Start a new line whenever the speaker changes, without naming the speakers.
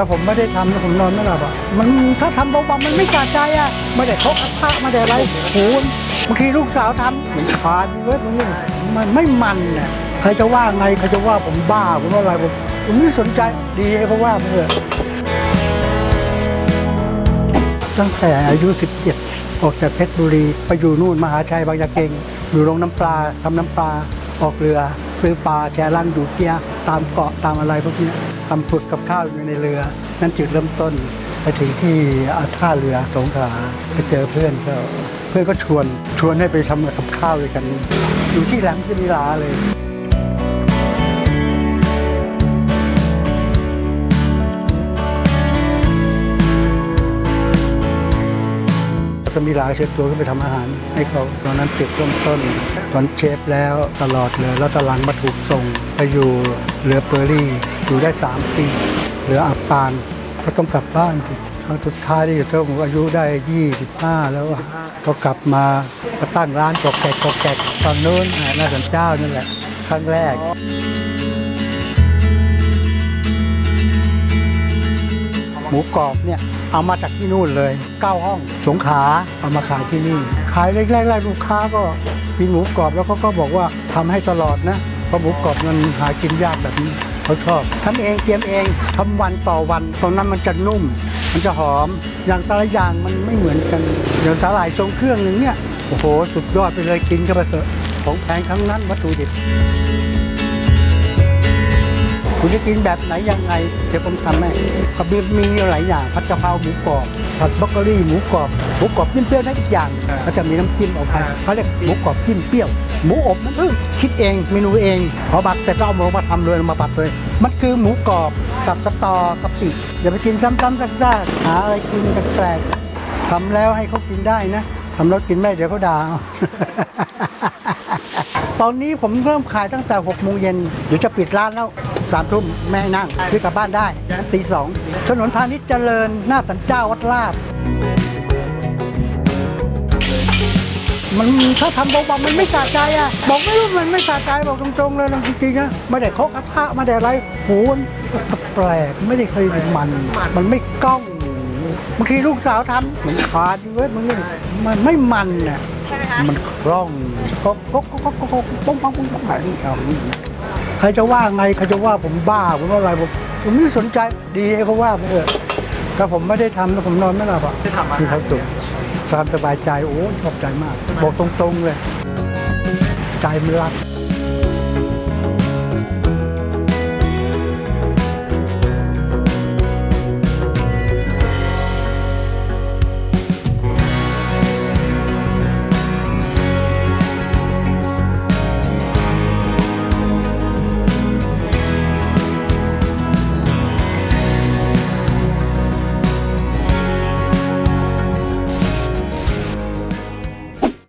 ถ้าผมไม่ได้ทำแล้วผมนอนไม่หลับอะมันถ้าทำเบาๆมันไม่สะใจอะไม่ได้เคาะกระทะไม่ได้อะไรโหบางทีลูกสาวทำเหมันขาดเว้ยมันมันไม่มันอะใครจะว่าไงใครจะว่าผมบ้าผมว่าอะไรผมผมไม่สนใจดีให้เขาว่าเถอะตั้งแต่อายุ 17 ออกจากเพชรบุรี ไปอยู่นู่นมหาชัยบางยะเกงอยู่โรงน้ำปลาทำน้ำปลาออกเรือ ซื้อปลาแช่ลังดูเกียร์ ตามเกาะตามอะไรพวกนี้ทำฝึกกับข้าวอยู่ในเรือ นั่นจุดเริ่มต้นไปถึงที่อาท่าเรือสงขลาไปเจอเพื่อนก็เพื่อนก็ชวนชวนให้ไปทำกับข้าวด้วยกัน อยู่ที่แหลมสิมิลาเลยสมิลาเชิญตัวขึ้นไปทำอาหาร ให้เขาตอนนั้นติดเริ่มต้นตอนเชฟแล้วตลอดเลย แล้วตอนหลังมาถูกส่งไปอยู่ เรือเปอร์รี่อยู่ได้ 3 ปีเรืออับปานก็ต้องกลับบ้านสิครั้งสุดท้ายที่เท่าผมอายุได้ 25 แล้วอะก็กลับมาก็ตั้งร้านกอกแกกกอกแกกตอนนู้นอ่าหน้าสันเจ้านั่นแหละครั้งแรกหมูกรอบเนี่ยเอามาจากที่นู่นเลยเก้าห้องสงขาเอามาขายที่นี่ ขายแรกๆลูกค้าก็กินหมูกรอบแล้วเขาก็บอกว่าทำให้ตลอดนะ เพราะหมูกรอบมันหากินยากแบบนี้เขาชอบทำเองเตรียมเองทำวันต่อวันตอนนั้นมันจะนุ่ม มันจะหอม อย่างแต่ละอย่างมันไม่เหมือนกันอย่างสาหร่ายทรงเครื่องหนึ่งเนี่ยโอ้โห สุดยอดไปเลยกินเข้าไปเถอะของแพงทั้งนั้นวัตถุดิบ คุณจะกินแบบไหนยังไงเดี๋ยวผมทำให้ก็มีมีหลายอย่างผัดกะเพราหมูกรอบผัดบรอกโคลีหมูกรอบหมูกรอบจิ้มเปรี้ยวได้อีกอย่างก็จะมีน้ำจิ้มออกไปเขาเรียกหมูกรอบจิ้มเปรี้ยว หมูอบมันเออคิดเองเมนูเองพอบักเสร็จก็เอามามาทำเลยมาปัดเลย มันคือหมูกรอบกับสตอกะปิอย่าไปกินซ้ำๆซากๆหาอะไรกินแปลกๆทำแล้วให้เขากินได้นะทำแล้วกินไม่เดี๋ยวเขาด่าเอาตอนนี้ผมเริ่มขายตั้งแต่6โมงเย็นเดี๋ยวจะปิดร้านแล้ว สามทุ่มแม่นั่งซื้อกลับบ้านได้ตีสองถนนพาณิชย์เจริญหน้าสันเจ้าวัดลาดมันถ้าทำเบาๆมันไม่สะใจอะ บอกไม่รู้มันไม่สะใจบอกตรงๆเลยจริงๆนะไม่ได้เคาะกระทะไม่ได้อะไรโหนแปลกไม่ได้เคยเป็นมัน มันไม่กล้องบางทีลูกสาวทำเหมันขาดเว้ยมันไม่มันไม่มันอะมันคล่องก็ก็ก็ก็ก็ป้องป้องป้องป้องแบบนี้เอา ใครจะว่าไงใครจะว่าผมบ้าผมว่าอะไรผมผมไม่สนใจดีให้เขาว่าไปเถอะถ้าผมไม่ได้ทำแล้วผมนอนไม่หลับอะมีความสุขความสบายใจโอ้ยชอบใจมาก บอกตรงๆเลย ใจมันรัก